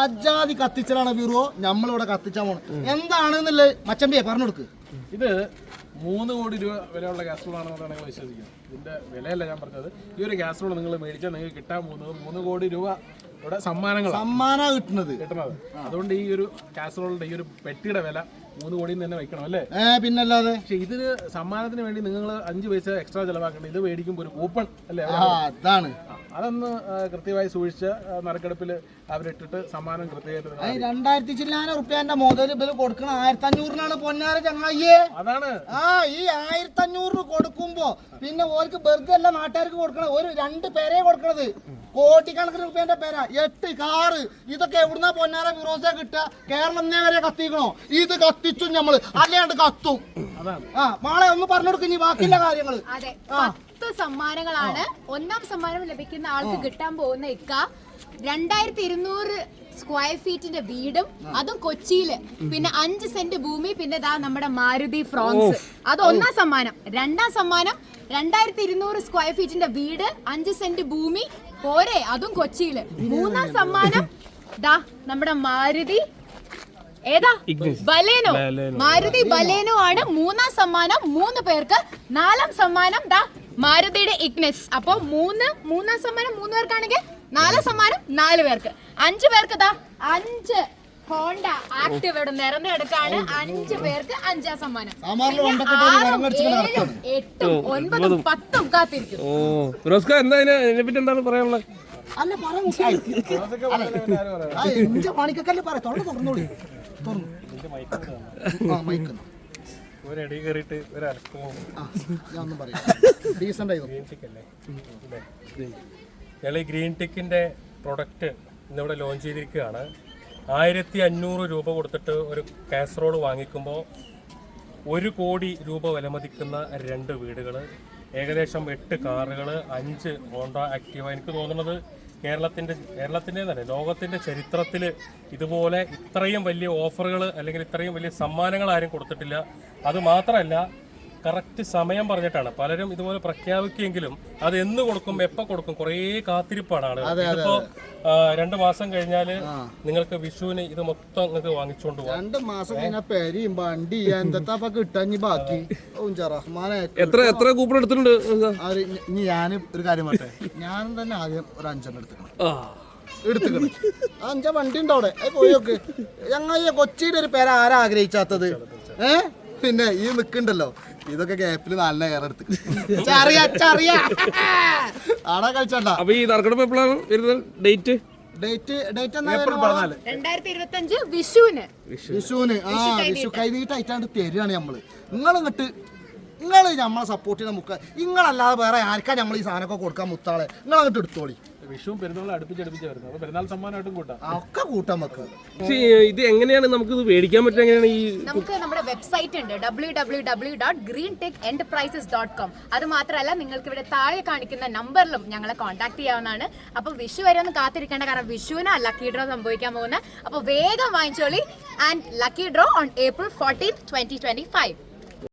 അജാതി കത്തിച്ചലാണ് bureau നമ്മളിവിടെ കത്തിച്ചാൽ പോണത് എന്താണെന്നുള്ളത് മച്ചമ്പിയെ പറഞ്ഞു കൊടുക്ക് ഇത് മൂന്ന് കോടി രൂപ വിലയുള്ള കാസറോൾ ആണെന്നാണ് നിങ്ങൾ വിശ്വസിക്കുന്നത്. ഇതിന്റെ വിലയല്ല ഞാൻ പറഞ്ഞത്. ഈ ഒരു കാസറോൾ നിങ്ങൾ മേടിച്ചാൽ നിങ്ങൾക്ക് കിട്ടാൻ പോകുന്നത് മൂന്ന് കോടി രൂപ ഇവിടെ സമ്മാനങ്ങൾ സമ്മാനം കിട്ടുന്നത്. കിട്ടുന്നത്. അതുകൊണ്ട് ഈ ഒരു കാസറോളിന്റെ ഈ ഒരു പെട്ടിയുടെ വില മൂന്ന് കോടിയിൽ തന്നെ വെക്കണം അല്ലേ? പിന്നല്ലാതെ? പക്ഷെ ഇതിന് സമ്മാനത്തിന് വേണ്ടി നിങ്ങൾ അഞ്ച് പൈസ എക്സ്ട്രാ ചെലവാക്കണം ഇത് മേടിക്കുമ്പോൾ ഒരു കൂപ്പൺ അല്ലേ? അതാണ്. ആ, അതൊന്ന് കൃത്യമായി സൂക്ഷിച്ച് നറുക്കെടുപ്പിൽ അവരിട്ടിട്ട് സമ്മാനം കൃത്യമായിട്ട് രണ്ടായിരത്തി ചില്ലാന റുപ്യാന്റെ മുതൽ ബിൽ കൊടുക്കണ ആയിരത്തി അഞ്ഞൂറിനാണ് പൊന്നാര ചങ്ങായിയെ. അതാണ്. ആ ഈ ആയിരത്തി അഞ്ഞൂറിന് കൊടുക്കുമ്പോ പിന്നെ ഓർക്ക് വെറുതെ അല്ല നാട്ടുകാർക്ക് കൊടുക്കണം ഒരു രണ്ട് പേരെ കൊടുക്കണത്. കോടിക്കണക്കിന് റുപ്യന്റെ പേര. എട്ട് കാറ്. ഇതൊക്കെ എവിടുന്ന പൊന്നാര ഫിറോസ കിട്ടുക? കേരളം നേരെ വരെ കത്തിക്കണോ? ഇത് കത്തിച്ചു ഞമ്മൾ. അല്ലാണ്ട് കത്തും. ആ മാളെ ഒന്ന് പറഞ്ഞു കൊടുക്കും ഇനി ബാക്കിയുള്ള കാര്യങ്ങൾ അതെ പത്ത് സമ്മാനങ്ങളാണ്. ഒന്നാം സമ്മാനം ലഭിക്കുന്ന ആൾക്ക് കിട്ടാൻ പോകുന്ന ഇക്ക. രണ്ടായിരത്തി ഇരുന്നൂറ് സ്ക്വയർ ഫീറ്റിന്റെ വീടും അതും കൊച്ചിയിൽ. പിന്നെ അഞ്ച് സെന്റ് ഭൂമി പിന്നെ ഇതാ നമ്മുടെ മാരുതി ഫ്രോൺസ് അത് ഒന്നാം സമ്മാനം. രണ്ടാം സമ്മാനം രണ്ടായിരത്തി ഇരുന്നൂറ് സ്ക്വയർ ഫീറ്റിന്റെ വീട് അഞ്ച് സെന്റ് ഭൂമി പോരെ അതും കൊച്ചിയിൽ. മൂന്നാം സമ്മാനം ദാ നമ്മുടെ മാരുതി ഏതാ? ബലേനോ. മാരുതി ബലേനോ. ആണ് മൂന്നാം സമ്മാനം. മൂന്ന് പേർക്ക് നാലാം സമ്മാനം. ദാ മാരുതിയുടെ ഇഗ്നസ്. അപ്പൊ മൂന്ന് മൂന്നാം സമ്മാനം മൂന്ന് പേർക്കാണെങ്കിൽ നാലാം സമ്മാനം നാല് പേർക്ക്. അഞ്ച് പേർക്ക് ദാ അഞ്ച് ഹോണ്ട ആക്ടിവ് ഇവിടെ നിറഞ്ഞെടുക്കാണ് അഞ്ച് പേർക്ക് അഞ്ചാം സമ്മാനം. ആറും, എട്ടും ഒൻപതും പത്തും കാത്തിരിക്കും. എന്താണ് പറയാനുള്ളത്? അല്ല പറഞ്ഞു പണിക്കല്ലേ പറ തൊണ്ട തുറന്നോളി. തുറന്നു. ആ മൈക്ക് ഒരടി കയറിയിട്ട് ഞാൻ ഒന്നും പറയാം ഡീസന്റ് ആയിരുന്നു ഞങ്ങൾ ഈ ഗ്രീൻ ടിക്കിന്റെ പ്രൊഡക്റ്റ് ഇന്നിവിടെ ലോഞ്ച് ചെയ്തിരിക്കുകയാണ്. ആയിരത്തി അഞ്ഞൂറ് രൂപ കൊടുത്തിട്ട് ഒരു കാസറോൾ വാങ്ങിക്കുമ്പോൾ ഒരു കോടി രൂപ വിലമതിക്കുന്ന രണ്ട് വീടുകൾ ഏകദേശം എട്ട് കാറുകൾ അഞ്ച് ഹോണ്ട ആക്റ്റീവ എനിക്ക് തോന്നുന്നത് കേരളത്തിന്റെ കേരളത്തിന്റെ തന്നെ ലോകത്തിന്റെ ചരിത്രത്തിൽ ഇതുപോലെ ഇത്രയും വലിയ ഓഫറുകൾ അല്ലെങ്കിൽ ഇത്രയും വലിയ സമ്മാനങ്ങൾ ആരും കൊടുത്തിട്ടില്ല. അത് മാത്രമല്ല കറക്റ്റ് സമയം പറഞ്ഞിട്ടാണ്. പലരും ഇതുപോലെ പ്രഖ്യാപിക്കുമെങ്കിലും അത് എന്ന് കൊടുക്കും എപ്പോൾ കൊടുക്കും കുറേ കാത്തിരിപ്പാണ് ആളുകൾ. ഇതിപ്പോ രണ്ട് മാസം കഴിഞ്ഞാൽ നിങ്ങൾക്ക് വിഷുവിന് ഇത് മൊത്തം നിങ്ങൾക്ക് വാങ്ങിച്ചോണ്ട് പോകാം രണ്ട് മാസം കഴിഞ്ഞാ പെരിയും വണ്ടി എന്താ കിട്ടാഞ്ഞ് ബാക്കി. എത്ര എത്ര കൂപ്പൺ എടുത്തിട്ടുണ്ട്? ഇനി ഞാൻ ഒരു കാര്യം പറട്ടെ ഞാൻ തന്നെ ആദ്യം ഒരു അഞ്ചെണ്ണം എടുക്കണം ആ. എടുത്തുക്കണം അഞ്ച വണ്ടി ഉണ്ടോ അവിടെ. അത് പോയി നോക്ക്. ഞങ്ങൾ കൊച്ചിയുടെ ഒരു പേര് ആരാഗ്രഹിച്ചാത്തത്? ഏഹ് പിന്നെ ഈ നിക്കണ്ടല്ലോ ഇതൊക്കെ ഗ്യാപ്പിൽ നല്ല കയറി എടുത്ത് ചറിയ ചറിയ. ആടാ കഴിച്ചണ്ട അപ്പൊ ഈ നറുക്കെടുപ്പ് എപ്പോഴാണ് വരുന്നത്? ഡേറ്റ് ഡേറ്റ് ഡേറ്റ് എന്നാ വരുന്നത്? രണ്ടായിരത്തി ഇരുപത്തി അഞ്ച് വിഷുവിന് വിഷുവിന്. ആ വിഷു കൈനീട്ടായിട്ടാണ്ട് തരികയാണ് നമ്മൾ നിങ്ങൾ എന്നിട്ട് നിങ്ങൾ നമ്മളെ സപ്പോർട്ട് ചെയ്യുന്ന മുക്ക നിങ്ങളല്ലാതെ വേറെ ആർക്കാ നമ്മൾ ഈ സാധനമൊക്കെ കൊടുക്കാൻ മുത്താളെ? നിങ്ങൾ അങ്ങോട്ട് എടുത്തോളി. വിഷുവും പെരുന്നാളും അടുപ്പിച്ചടുപ്പിച്ച് വരുന്നത്. അപ്പോൾ പെരുന്നാൾ സമ്മാനമായിട്ടും കൂട്ടാം. ഒക്കെ കൂട്ടാൻ വെക്ക് പക്ഷേ ഇത് എങ്ങനെയാണ് നമുക്ക് ഇത് മേടിക്കാൻ പറ്റുക? എങ്ങനെയാണ് ഈ നമുക്ക് നമ്മുടെ വെബ്സൈറ്റ് ഉണ്ട് W W W dot green tech enterprises dot com അത് മാത്രമല്ല നിങ്ങൾക്ക് ഇവിടെ താഴെ കാണിക്കുന്ന നമ്പറിലും ഞങ്ങളെ കോൺടാക്ട് ചെയ്യാവുന്നതാണ്. അപ്പോൾ വിഷു വരെ ഒന്ന് കാത്തിരിക്കേണ്ട കാരണം വിഷുവിന് ലക്കി ഡ്രോ സംഭവിക്കാൻ പോകുന്നത്. അപ്പോൾ വേഗം വാങ്ങിച്ചോളി. And lucky draw on April fourteen twenty twenty five